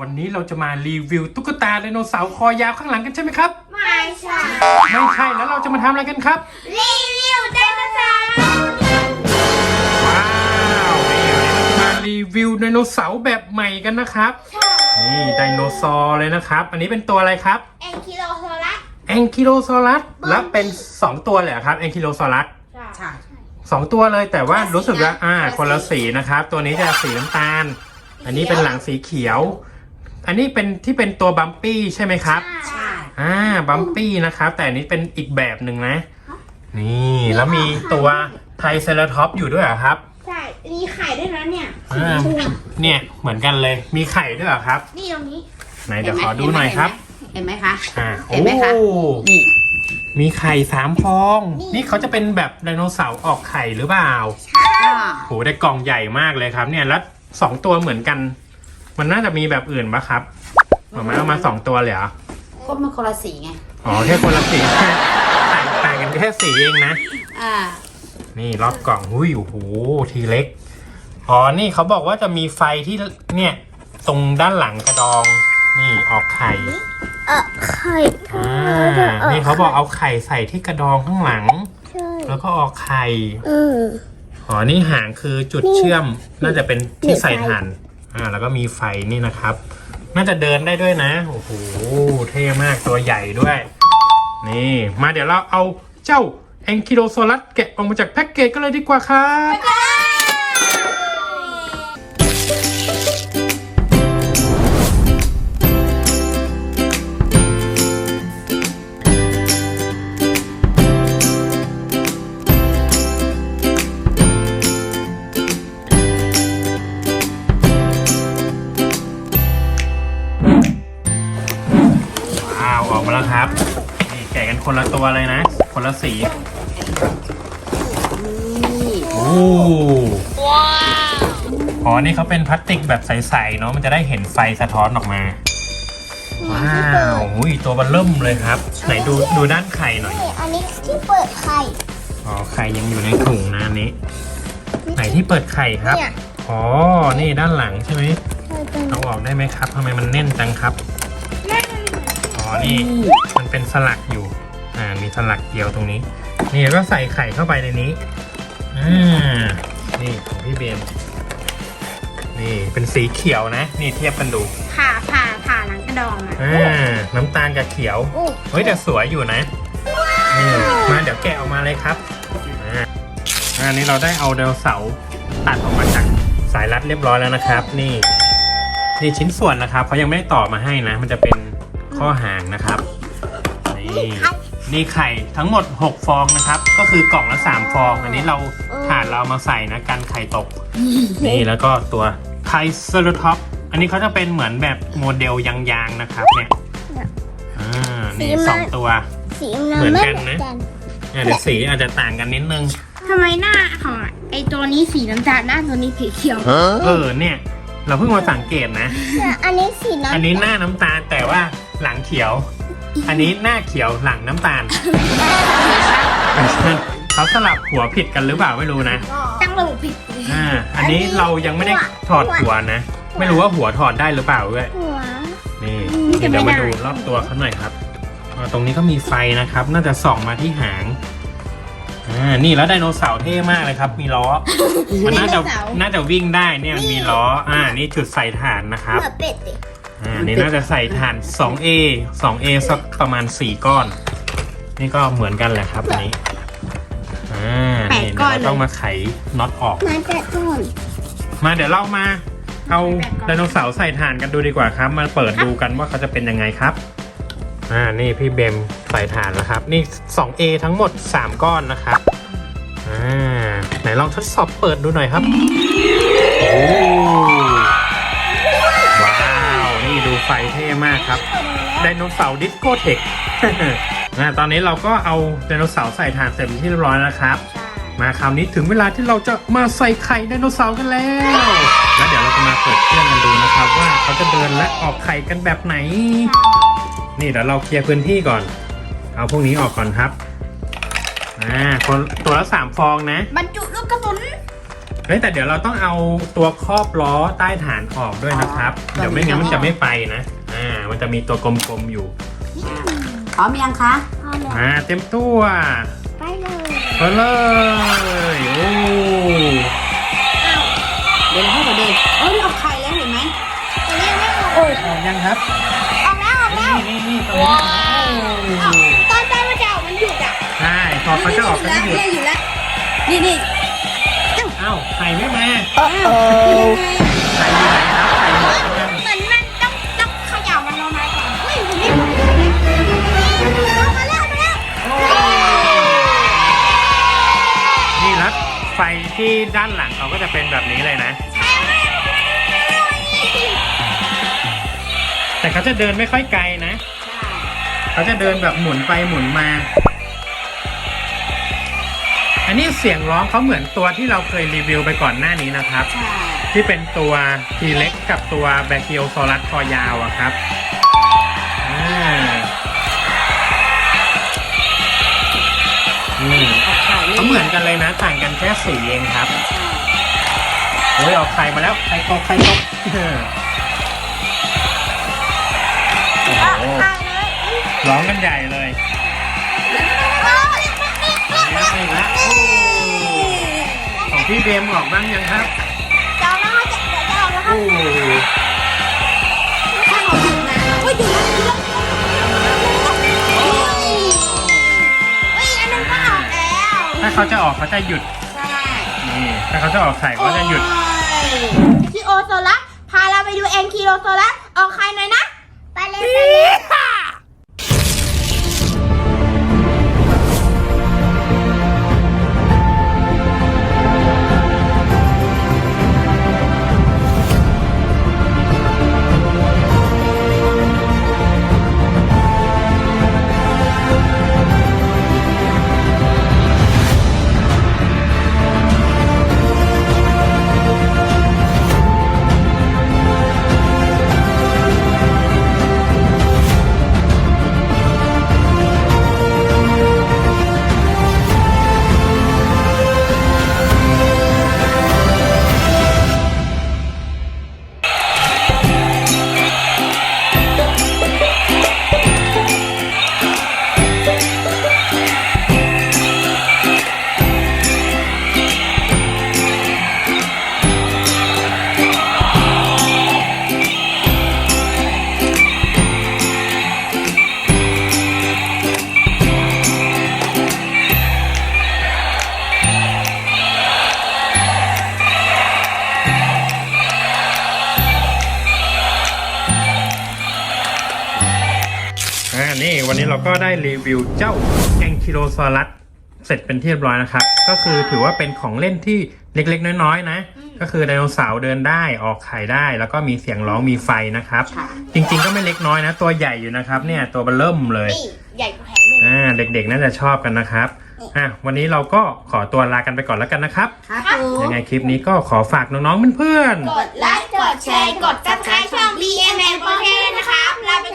วันนี้เราจะมารีวิวตุ๊กตาไดโนเสาร์คอยาวข้างหลังกันใช่ไหมครับ ไม่ใช่ ไม่ใช่แล้วเราจะมาทำอะไรกันครับ รีวิวไดโนเสาร์ว้าวนี่วันนี้เราจะมารีวิวไดโนเสาร์แบบใหม่กันนะครับ นี่ไดโนเสาร์เลยนะครับ อันนี้เป็นตัวอะไรครับ แองคิโลโซลัส แองคิโลซอรัสแล้วเป็น 2 ตัวเลยเหรอครับแองคิโลซอรัสใช่ สองตัวเลยแต่ว่ารู้สึกว่าอ่าคนละสีนะครับ ตัวนี้จะสีน้ำตาล อันนี้เป็นหลังสีเขียว อันนี้เป็นที่เป็นตัวบัมปี้ใช่ไหมครับ ใช่อ่าบัมปี้นะครับ แต่อันนี้เป็นอีกแบบหนึ่งนะ นี่แล้วมีตัวไทรเซราท็อปส์อยู่ด้วยเหรอครับใช่มีไข่ด้วยนะเนี่ยอ่าเนี่ยเหมือนกันเลยมีไข่ด้วยเหรอครับ นี่ตรงนี้ ไหนเดี๋ยวขอดูหน่อยครับ เห็นไหมคะ อ่าเห็นไหมคะโอ้นี่มีไข่สามฟองนี่เขาจะเป็นแบบไดโนเสาร์ออกไข่หรือเปล่าก็โหได้กล่องใหญ่มากเลยครับ เนี่ยแล้วสองตัวเหมือนกัน มันน่าจะมีแบบอื่นปะครับหมามาเอามาสองตัวเลยเหรอ ก็มันคนละสีไง อ๋อแค่คนละสีแค่ต่างต่างกันแค่สีเองนะ อ่า นี่รอบกล่องหุ้ยโอ้โหทีเล็ก อ๋อ นี่เขาบอกว่าจะมีไฟที่เนี่ย ตรงด้านหลังกระดอง นี่ออกไข่ เออไข่อ่า นี่เขาบอกเอาไข่ใส่ที่กระดองข้างหลัง ใช่แล้วก็ออกไข่ อืม อ๋อ นี่หางคือจุดเชื่อม น่าจะเป็นที่ใส่ถ่าน อ่าแล้วก็มีไฟนี่นะครับ น่าจะเดินได้ด้วยนะ โอ้โห เท่มากตัวใหญ่ด้วย นี่ มาเดี๋ยวเราเอาเจ้าแองคิโลโซลัสแกะออกมาจากแพ็กเกจกันเลยดีกว่าครับ ตัวเลยนะ คนละสีนี่โอ้อ๋อนี่เขาเป็นพลาสติกแบบใสๆเนาะมันจะได้เห็นไฟสะท้อนออกมา ว้าวอุ้ยตัวเบันเริ่มเลยครับ ไหนดูดูด้านไข่หน่อยนี่อันนี้ที่เปิดไข่ อ๋อไข่ยังอยู่ในถุงนะอันนี้ ไหนที่เปิดไข่ครับ เนี่ยอ๋อ นี่ด้านหลังใช่ไหมใช่เป็นเอาออกได้ไหมครับทำไมมันแน่นจังครับ อ๋อ นี่ มันเป็นสลักอยู่ อ่ามีสลักเดียวตรงนี้ นี่แล้วก็ใส่ไข่เข้าไปในนี้อ่านี่ของพี่เบมนี่เป็นสีเขียวนะ นี่เทียบกันดูผ่าผ่าผ่าหลังกระดองอะอ่าน้ำตาลกับเขียวอู้เฮ้ยแต่สวยอยู่นะนี่มาเดี๋ยวแกะออกมาเลยครับอ่าอันนี้เราได้เอาไดโนเสาร์ตัดออกมาจากสายรัดเรียบร้อยแล้วนะครับ นี่นี่ชิ้นส่วนนะครับเขายังไม่ได้ต่อมาให้นะ มันจะเป็นข้อหางนะครับ นี่นี่ไข่ทั้งหมด 6 ฟองนะครับ ก็คือกล่องละ 3 ฟอง อันนี้เราถาดเรามาใส่นะกันไข่ตก นี่แล้วก็ตัวไทรเซอร์ท็อปอันนี้เขาจะเป็นเหมือนแบบโมเดลยางๆนะครับเนี่ยอ่านี่สองตัว สีเหมือนไม่กันนะอะเดี๋ยวสีอาจจะต่างกันนิดนึงทำไมหน้าของไอตัวนี้สีน้ำตาลหน้าตัวนี้สีเขียวเออเนี่ย เราเพิ่งมาสังเกตนะเนี่ยอันนี้สีน้ำอันนี้หน้าน้ำตาลแต่ว่าหลังเขียว อันนี้หน้าเขียวหลังน้ำตาลเขาสลับหัวผิดกันหรือเปล่าไม่รู้นะตั้งระบบผิดอ่าอันนี้เรายังไม่ได้ถอดหัวนะ ไม่รู้ว่าหัวถอดได้หรือเปล่าด้วยหัวนี่เดี๋ยวมาดูรอบตัวเขาหน่อยครับอ่าตรงนี้ก็มีไฟนะครับ น่าจะส่องมาที่หางอ่านี่แล้วไดโนเสาร์เท่มากเลยครับ มีล้อ มันน่าจะน่าจะวิ่งได้เนี่ยมีล้อ อ่า นี่จุดใส่ถ่านนะครับเหมือนเป็ดดิ อ่านี่น่าจะใส่ถ่าน 2A 2A สักประมาณ 4 ก้อน นี่ก็เหมือนกันแหละครับอันนี้ อ่า นี่เดี๋ยวเราต้องมาไขน็อตออก มาแต่ต้นมาเดี๋ยวเรามา เอาไดโนเสาร์ใส่ถ่านกันดูดีกว่าครับ มาเปิดดูกันว่าเขาจะเป็นยังไงครับ อ่า นี่พี่เบมใส่ถ่านแล้วครับ นี่ 2A ทั้งหมด 3 ก้อนนะครับ อ่า ไหนลองทดสอบเปิดดูหน่อยครับ โอ้ว้าวนี่ ดูไฟเท่มากครับไดโนเสาร์ดิสโก้เทคนะตอนนี้เราก็เอาไดโนเสาร์ใส่ถ่านเสร็จเป็นที่เรียบร้อยแล้วครับ มาคราวนี้ถึงเวลาที่เราจะมาใส่ไข่ไดโนเสาร์กันแล้ว แล้วเดี๋ยวเราจะมาเปิดเครื่องกันดูนะครับว่าเขาจะเดินและออกไข่กันแบบไหน นี่เดี๋ยวเราเคลียร์พื้นที่ก่อน เอาพวกนี้ออกก่อนครับอ่าคนตัวละสามฟองนะ บรรจุลูกกระสุน เฮ้ยแต่เดี๋ยวเราต้องเอาตัวครอบล้อใต้ฐานออกด้วยนะครับ อ๋อ เดี๋ยวไม่งั้นมันจะไม่ไปนะ อ่า มันจะมีตัวกลมๆอยู่พร้อมยังคะพอแล้วอ่าเต็มตัวไปเลยไปเลยโอ้เดี๋ยวเราให้เขาเดินเอ้ยนี่ออกไข่แล้วเห็นไหมตอนนี้ไม่ออกโอ้ยออกยังครับออกแล้วออกแล้วนี่นี่ตรงนี้โอ้ตอนตอนมันจะออกมันหยุดอะใช่พอเขาจะออกก็จะหยุดนี่อยู่แล้วนี่นี่เอ้าไข่ไม่มาโอ้โหไข่อยู่ไหนครับไข่หมดยังเหมือนมันต้องต้องเขย่ามันลงมาก่อนเฮ้ยมันไม่หมดออกมาแล้วออกมาแล้วนี่ครับไฟที่ด้านหลังเขาก็จะเป็นแบบนี้เลยนะ แต่เขาจะเดินไม่ค่อยไกลนะ เขาจะเดินแบบหมุนไปหมุนมา อันนี้เสียงร้องเขาเหมือนตัวที่เราเคยรีวิวไปก่อนหน้านี้นะครับ ใช่ ที่เป็นตัวทีเล็กกับตัวแบคทีโอซอรัสคอยาวอะครับอ่านี่ออกไข่เขาเหมือนกันเลยนะ ต่างกันแค่สีเองครับโอ้ยออกไข่มาแล้วไข่ตกไข่ตกโอ้โหร้องกันใหญ่เล พี่เบมออกบ้างยังครับจะเอาแล้วจะเดี๋ยวจะเอาแล้วครับโอ้ถ้าเขาอยู่นะเฮ้ยอยู่แล้วอยู่แล้วเฮ้ยอันนั้นก็ออกแล้วถ้าเขาจะออกเขาจะหยุด ใช่นี่ ถ้าเขาจะออกไข่เขาจะหยุด คิโอโซลัสพาเราไปดูเอ็นคิโอโซลัสออกใครหน่อยนะ ไปเลยไปเลย เราก็ได้รีวิวเจ้าแองคิโลซอรัสเสร็จเป็นที่เรียบร้อยนะครับ ก็คือถือว่าเป็นของเล่นที่เล็กๆ น้อยๆนะ ก็คือไดโนเสาร์เดินได้ออกไข่ได้ แล้วก็มีเสียงร้องมีไฟนะครับค่ะจริงๆก็ไม่เล็กน้อยนะ ตัวใหญ่อยู่นะครับ เนี่ยตัวเบลเริ่มเลยนี่ใหญ่กว่าแผงหนึ่งอ่าเด็กๆน่าจะชอบกันนะครับอะวันนี้เราก็ขอตัวลากันไปก่อนแล้วกันนะครับครับผมยังไงคลิปนี้ก็ขอฝากน้องๆเพื่อนๆกดไลค์กดแชร์กด subscribe ช่อง BMM โอเคนะครับลาไป